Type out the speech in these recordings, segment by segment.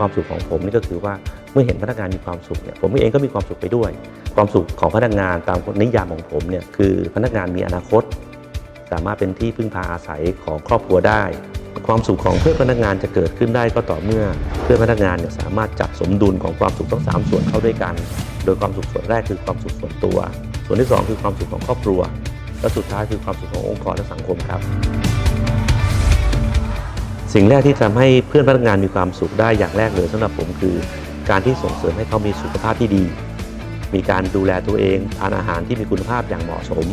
ความสุขของผมนี่ก็คือว่าเมื่อเห็นพนักงานมีความสุขเนี่ยผมเองก็มีความสุขไปด้วย ความสุขของพนักงานตามนิยามของผมเนี่ยคือพนักงานมีอนาคต สามารถเป็นที่พึ่งพาอาศัยของครอบครัวได้ ความสุขของเพื่อนพนักงานจะเกิดขึ้นได้ก็ต่อเมื่อเพื่อนพนักงานเนี่ยสามารถจัดสมดุลของความสุขทั้งสามส่วนเข้าด้วยกัน โดยความสุขส่วนแรกคือความสุขส่วนตัว ส่วนที่สองคือความสุขของครอบครัว และสุดท้ายคือความสุขขององค์กรและสังคมครับ สิ่งแรกที่ทำให้เพื่อนพนักงานมีความสุขได้อย่างแรกเลยสำหรับผมคือ การที่ส่งเสริมให้เขามีสุขภาพที่ดี มีการดูแลตัวเองทานอาหารที่มีคุณภาพอย่างเหมาะสม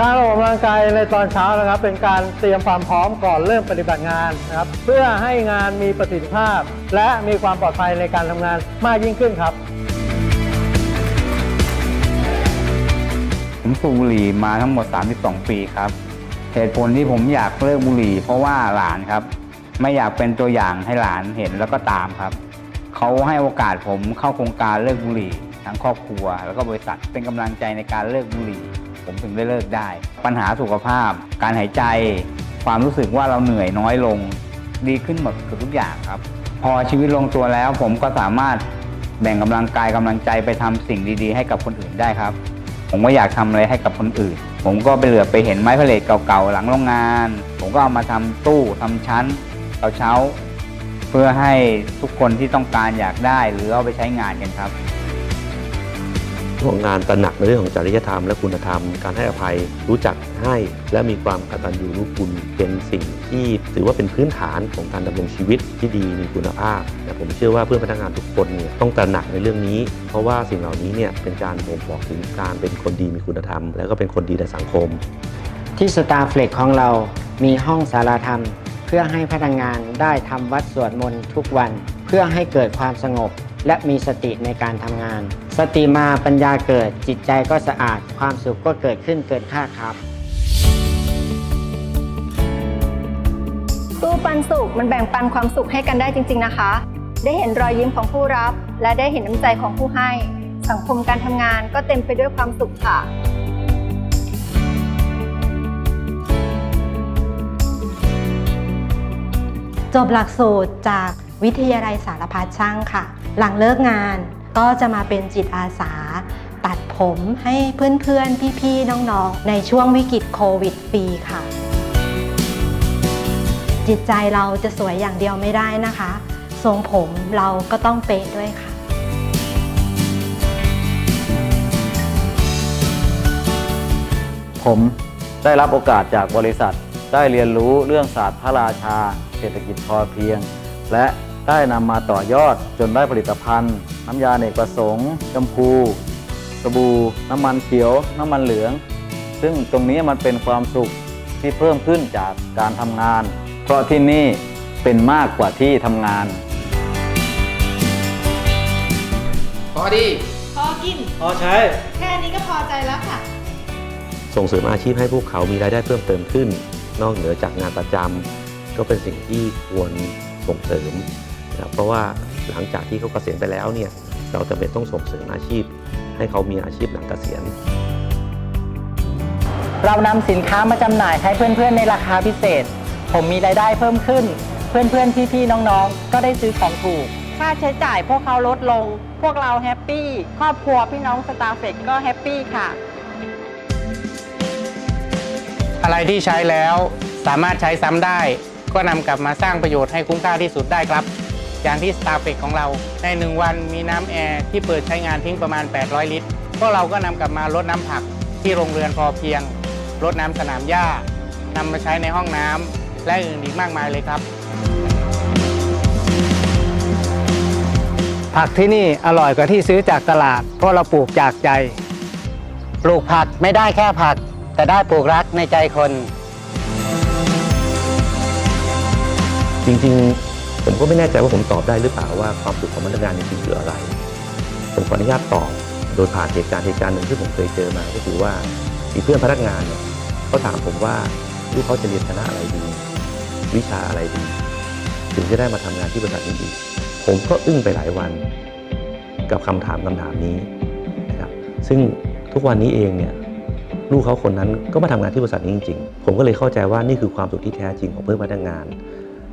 การออกกำลังกายในตอนเช้านะครับ เป็นการเตรียมความพร้อมก่อนเริ่มปฏิบัติงานนะครับ เพื่อให้งานมีประสิทธิภาพ และมีความปลอดภัยในการทำงานมากยิ่งขึ้นครับผมสูบบุหรี่มาทั้งหมด 32 ปีครับ เหตุผลที่ผมอยากเลิกบุหรี่ เพราะว่าหลานครับ ไม่อยากเป็นตัวอย่างให้หลานเห็นแล้วก็ตามครับเขาให้โอกาสผมเข้าโครงการเลิกบุหรี่ ทั้งครอบครัว แล้วก็บริษัทเป็นกำลังใจในการเลิกบุหรี่ ผมถึงได้เลิกได้ ปัญหาสุขภาพ การหายใจ ความรู้สึกว่าเราเหนื่อยน้อยลง ดีขึ้นหมดเกือบทุกอย่างครับ พอชีวิตลงตัวแล้วผมก็สามารถแบ่งกำลังกายกำลังใจไปทำสิ่งดี ๆ ให้กับคนอื่นได้ครับ ผมก็อยากทำอะไรให้กับคนอื่น ผมก็ไปเหลือไปเห็นไม้พะเลทเก่าๆหลังโรงงาน ผมก็เอามาทำตู้ทำชั้นเอาเช้า เพื่อให้ทุกคนที่ต้องการอยากได้หรือเอาไปใช้งานกันครับ ของงานตระหนักในเรื่องของจริยธรรมและคุณธรรม การให้อภัยรู้จักให้และมีความกตัญญูรู้คุณเป็นสิ่งที่ถือว่าเป็นพื้นฐานของการดำรงชีวิตที่ดีมีคุณภาพแต่ผมเชื่อว่าเพื่อนพนักงานทุกคนเนี่ยต้องตระหนักในเรื่องนี้ เพราะว่าสิ่งเหล่านี้เนี่ยเป็นการบ่งบอกถึงการเป็นคนดีมีคุณธรรม และก็เป็นคนดีในสังคม ที่สตาร์เฟลกของเรามีห้องสารธรรม เพื่อให้พนักงานได้ทำวัดสวดมนต์ทุกวัน เพื่อให้เกิดความสงบ และมีสติในการทำงาน สติมาปัญญาเกิด จิตใจก็สะอาด ความสุขก็เกิดขึ้นเกินคาดครับ ตู้ปันสุขมันแบ่งปันความสุขให้กันได้จริง ๆนะคะ ได้เห็นรอยยิ้มของผู้รับ และได้เห็นน้ำใจของผู้ให้ สังคมการทำงานก็เต็มไปด้วยความสุขค่ะจบหลักสูตรจาก วิทยาลัยสารพัดช่างค่ะ หลังเลิกงานก็จะมาเป็นจิตอาสา ตัดผมให้เพื่อนๆ พี่ๆ น้องๆ ในช่วงวิกฤตโควิดฟรีค่ะ จิตใจเราจะสวยอย่างเดียวไม่ได้นะคะ ทรงผมเราก็ต้องเป๊ะด้วยค่ะผมได้รับโอกาสจากบริษัท ได้เรียนรู้เรื่องศาสตร์พระราชา เศรษฐกิจพอเพียง และ ได้นำมาต่อยอดจนได้ผลิตภัณฑ์ น้ำยาเนกประสงค์ชมพูสบู่น้ำมันเขียว น้ำมันเหลือง ซึ่งตรงนี้มันเป็นความสุขที่เพิ่มขึ้นจากการทำงาน เพราะที่นี่เป็นมากกว่าที่ทำงาน พอดี พอกิน พอใช้ แค่นี้ก็พอใจแล้วค่ะ ส่งเสริมอาชีพให้พวกเขามีรายได้เพิ่มเติมขึ้น นอกเหนือจากงานประจำก็เป็นสิ่งที่ควรส่งเสริม นะครับเพราะว่าหลังจากที่เขาเกษียณไปแล้วเนี่ยเราจะเป็นต้องส่งเสริมอาชีพ ให้เขามีอาชีพหลังเกษียณ เรานำสินค้ามาจำหน่ายให้เพื่อนๆในราคาพิเศษ ผมมีรายได้เพิ่มขึ้น เพื่อนๆพี่ๆน้องๆ ก็ได้ซื้อของถูก ค่าใช้จ่ายพวกเขาลดลง พวกเราแฮปปี้ ครอบครัวพี่น้องสตาร์เฟกก็แฮปปี้ค่ะ อะไรที่ใช้แล้วสามารถใช้ซ้ำได้ ก็นำกลับมาสร้างประโยชน์ให้คุ้มค่าที่สุดได้ครับ อย่างที่ s t a r f e c ของเรา ใน 1 วันมีน้ำแอร์ที่เปิดใช้งานทิ้งประมาณ 800 ลิตร พวกเราก็นำกลับมาลดน้ำผักที่โรงเรือนพอเพียงลดน้ำสนามหญ้านำมาใช้ในห้องน้ำและอื่นอีกมากมายเลยครับ ผักที่นี่อร่อยกว่าที่ซื้อจากตลาด เพราะเราปลูกจากใจ ปลูกผักไม่ได้แค่ผัก แต่ได้ปลูกรักในใจคน จริงๆ ผมก็ไม่แน่ใจว่าผมตอบได้หรือเปล่าว่าความสุขของพนักงานจริงๆคืออะไร ผมขออนุญาตตอบโดยผ่านเหตุการณ์เหตุการณ์หนึ่งที่ผมเคยเจอมาก็คือว่ามีเพื่อนพนักงานเนี่ยเขาถามผมว่าลูกเขาจะเรียนคณะอะไรดี วิชาอะไรดี ถึงจะได้มาทำงานที่บริษัทนี้อีกผมก็อึ้งไปหลายวัน กับคำถามคำถามนี้นะครับซึ่งทุกวันนี้เองเนี่ยลูกเขาคนนั้นก็มาทำงานที่บริษัทนี้จริงๆ ผมก็เลยเข้าใจว่านี่คือความสุขที่แท้จริงของเพื่อนพนักงาน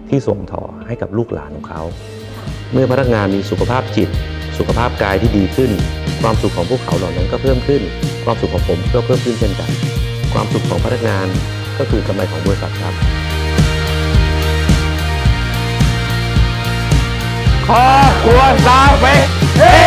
ที่ส่งต่อให้กับลูกหลานของเขา เมื่อพนักงานมีสุขภาพจิต สุขภาพกายที่ดีขึ้น ความสุขของพวกเขาเหล่านั้นก็เพิ่มขึ้น ความสุขของผมก็เพิ่มขึ้นเช่นกัน ความสุขของพนักงานก็คือกำไรของบริษัทครับ ขอควรัวซาเฟเฮ้